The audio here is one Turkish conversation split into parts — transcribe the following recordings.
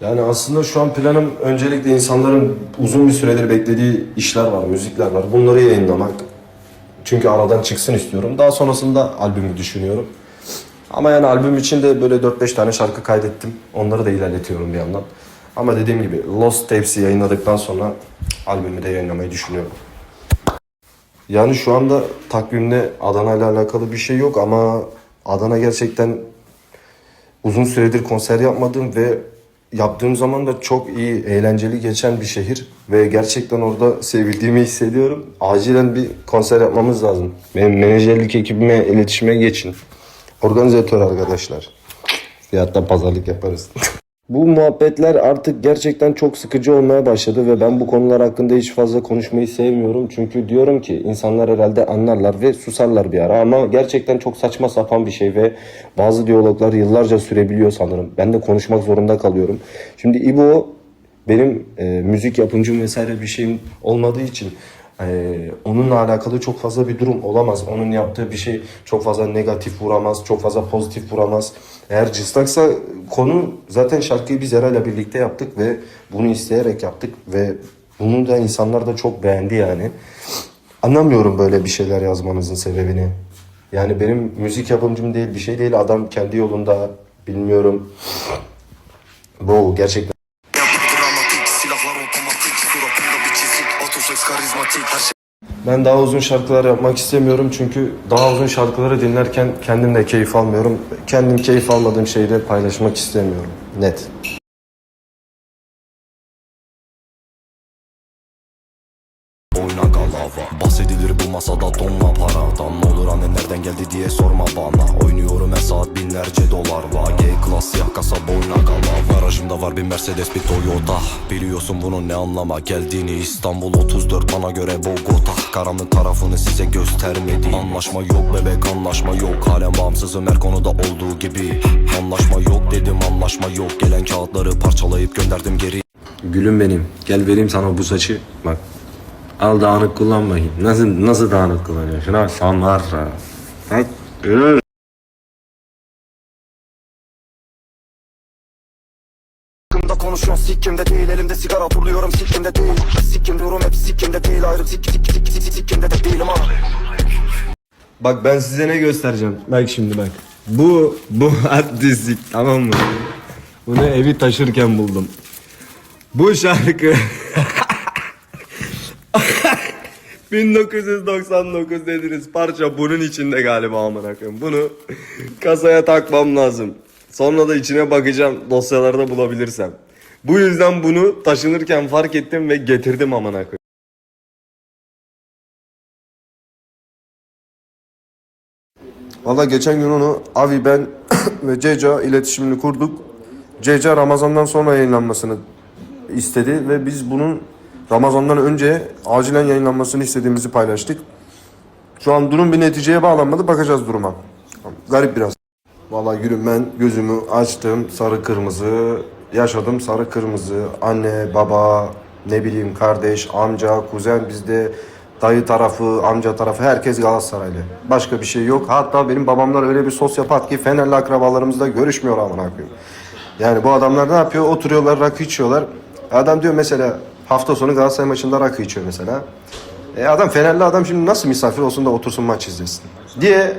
Yani aslında şu an planım öncelikle insanların uzun bir süredir beklediği işler var, müzikler var. Bunları yayınlamak. Çünkü aradan çıksın istiyorum. Daha sonrasında albümü düşünüyorum. Ama yani albüm için de böyle 4-5 tane şarkı kaydettim. Onları da ilerletiyorum bir yandan. Ama dediğim gibi Lost Tapes'i yayınladıktan sonra albümü de yayınlamayı düşünüyorum. Yani şu anda takvimde Adana ile alakalı bir şey yok ama Adana gerçekten uzun süredir konser yapmadım ve yaptığım zaman da çok iyi, eğlenceli geçen bir şehir ve gerçekten orada sevildiğimi hissediyorum. Acilen bir konser yapmamız lazım. Benim menajerlik ekibime iletişime geçin. Organizatör arkadaşlar. Fiyatta pazarlık yaparız. Bu muhabbetler artık gerçekten çok sıkıcı olmaya başladı ve ben bu konular hakkında hiç fazla konuşmayı sevmiyorum. Çünkü diyorum ki insanlar herhalde anlarlar ve susarlar bir ara ama gerçekten çok saçma sapan bir şey ve bazı diyaloglar yıllarca sürebiliyor sanırım. Ben de konuşmak zorunda kalıyorum. Şimdi İbo benim e, müzik yapımcım vesaire bir şeyim olmadığı için e, onunla alakalı çok fazla bir durum olamaz. Onun yaptığı bir şey çok fazla negatif vuramaz, çok fazla pozitif vuramaz. Eğer cıstaksa konu zaten şarkıyı biz Eray'la birlikte yaptık ve bunu isteyerek yaptık ve bunu da insanlar da çok beğendi yani. Anlamıyorum böyle bir şeyler yazmanızın sebebini. Yani benim müzik yapımcım değil bir şey değil adam kendi yolunda bilmiyorum. Bu gerçekten Ben daha uzun şarkılar yapmak istemiyorum çünkü daha uzun şarkıları dinlerken kendim de keyif almıyorum. Kendim keyif almadığım şeyi de paylaşmak istemiyorum. Net. Oyna galava. Bahsedilir bu masada donla paradan olur anne nereden geldi diye sorma bana. Oynuyorum her saat binlerce dolar var G-Class siyah kasa boyuna galava. Garajımda var bir Mercedes bir Toyota. Biliyorsun bunun ne anlama geldiğini. İstanbul 34 bana göre Bogota. Karanlık tarafını size göstermedi Anlaşma yok bebek anlaşma yok. Halen bağımsızım her konuda olduğu gibi. Anlaşma yok dedim anlaşma yok. Gelen kağıtları parçalayıp gönderdim geri. Gülüm benim. Gel vereyim sana bu saçı. Bak. Al dağınık kullanma. Nasıl nasıl dağınık kullanıyorsun? Şuna sanlar. Bak. Yürü. Hakkımda konuşuyorsun sikkimde değil Elimde sigara turluyorum sikkimde değil Sikkim diyorum hep sikkimde değil Ayrı sik sik sik sik sikkimde de değilim ha Bak ben size ne göstereceğim. Bak şimdi bak. Bu bu artistik tamam mı? Bunu evi taşırken buldum. Bu şarkı 1999 dediniz parça bunun içinde galiba amına koyayım. Bunu kasaya takmam lazım. Sonra da içine bakacağım dosyalarda bulabilirsem. Bu yüzden bunu taşınırken fark ettim ve getirdim amına koyayım. Valla geçen gün onu Avi ben ve Ceca iletişimini kurduk. Ceca Ramazan'dan sonra yayınlanmasını istedi ve biz bunun Ramazan'dan önce acilen yayınlanmasını istediğimizi paylaştık. Şu an durum bir neticeye bağlanmadı. Bakacağız duruma. Garip biraz. Valla gülüm ben gözümü açtım sarı kırmızı yaşadım sarı kırmızı anne baba ne bileyim kardeş amca kuzen bizde dayı tarafı amca tarafı herkes Galatasaraylı. Başka bir şey yok. Hatta benim babamlar öyle bir sosyopat ki Fenerli akrabalarımızla görüşmüyor amına koyayım. Yani bu adamlar ne yapıyor? Oturuyorlar rakı içiyorlar. Adam diyor mesela hafta sonu Galatasaray maçında rakı içiyor mesela. E adam Fenerli adam şimdi nasıl misafir olsun da otursun maç izlesin diye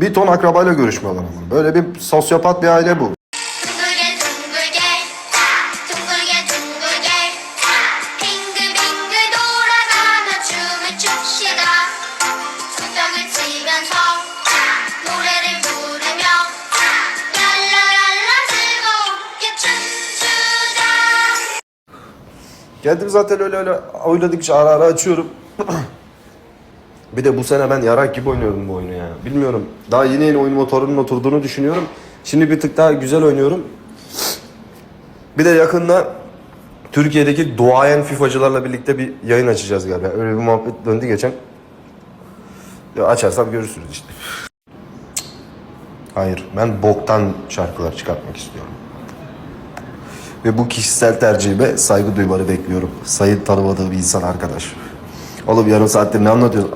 bir ton akrabayla görüşmüyorlar ama. Böyle bir sosyopat bir aile bu. Geldim zaten öyle öyle oynadıkça ara ara açıyorum. bir de bu sene ben yarak gibi oynuyorum bu oyunu ya. Bilmiyorum. Daha yeni yeni oyun motorunun oturduğunu düşünüyorum. Şimdi bir tık daha güzel oynuyorum. Bir de yakında Türkiye'deki duayen FIFA'cılarla birlikte bir yayın açacağız galiba. Öyle bir muhabbet döndü geçen. Ya açarsam görürsünüz işte. Hayır, ben boktan şarkılar çıkartmak istiyorum. Ve bu kişisel tercihime saygı duymanı bekliyorum. Sayın tanımadığım insan arkadaş. Oğlum yarım saattir ne anlatıyorsun?